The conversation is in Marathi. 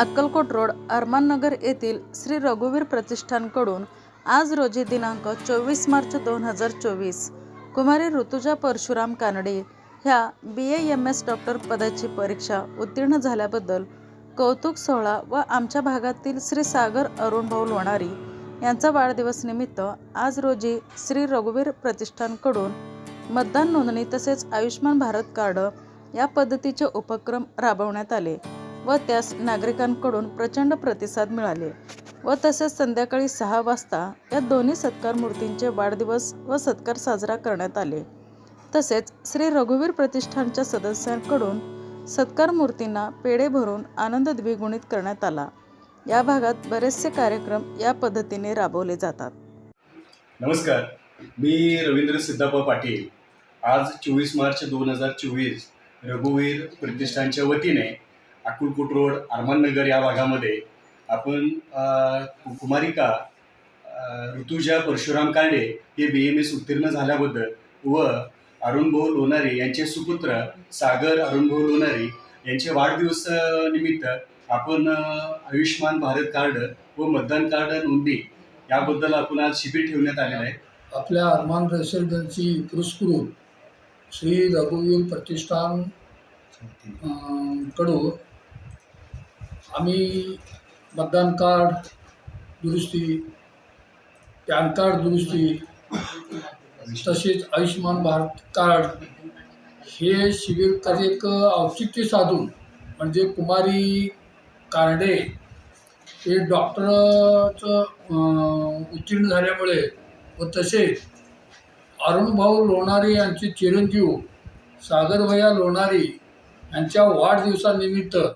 अक्कलकोट रोड अरमाननगर येथील श्री रघुवीर प्रतिष्ठानकडून आज रोजी दिनांक चोवीस मार्च दोन हजार चोवीस. कुमारी ऋतुजा परशुराम कानडे ह्या B A M S doctor पदाची परीक्षा उत्तीर्ण झाल्याबद्दल कौतुक सोहळा व आमच्या भागातील श्री सागर अरुणभाऊ लोणारी यांचा वाढदिवस निमित्त आज रोजी श्री रघुवीर प्रतिष्ठानकडून मतदान नोंदणी तसेच आयुष्यमान भारत कार्ड या पद्धतीचे उपक्रम राबवण्यात आले. व त्यास नागरिकांकडून प्रचंड प्रतिसाद मिळाले. व तसेच संध्याकाळी सहा वाजता या दोन्ही सत्कार मूर्तींचे वाढदिवस व सत्कार साजरा करण्यात आले. तसेच श्री रघुवीर प्रतिष्ठानच्या सदस्यांकडून सत्कार मूर्तींना पेढे भरून आनंद द्विगुणित करण्यात आला. या भागात बरेचसे कार्यक्रम या पद्धतीने राबवले जातात. नमस्कार. मी रवींद्र सिद्धप्पा पाटील. आज चोवीस मार्च दोन हजार चोवीस रघुवीर प्रतिष्ठानच्या वतीने अकुलकोट रोड अरमाननगर या भागामध्ये आपण कुमारिका ऋतुजा परशुराम कांडे हे बी एम एस उत्तीर्ण झाल्याबद्दल व अरुणभाऊ लोणारी यांचे सुपुत्र सागर अरुणभाऊ लोणारी यांचे वाढदिवस निमित्त आपण आयुष्यमान भारत कार्ड व मतदान कार्ड नोंदणी याबद्दल आपण आज शिबिर ठेवण्यात आलेलं आहे. आपल्या अरमान रेसिडेन्सी पुरस्कृत श्री रघुवीर प्रतिष्ठानकडून आम्ही मतदान कार्ड दुरुस्ती पॅन कार्ड दुरुस्ती तसेच आयुष्यमान भारत कार्ड हे शिबिर कार्य एक औचित्य साधून म्हणजे कुमारी कार्डे हे डॉक्टरचं उत्तीर्ण झाल्यामुळे व तसेच अरुणभाऊ लोणारी यांचे चिरंजीव सागरभैया लोणारी यांच्या वाढदिवसानिमित्त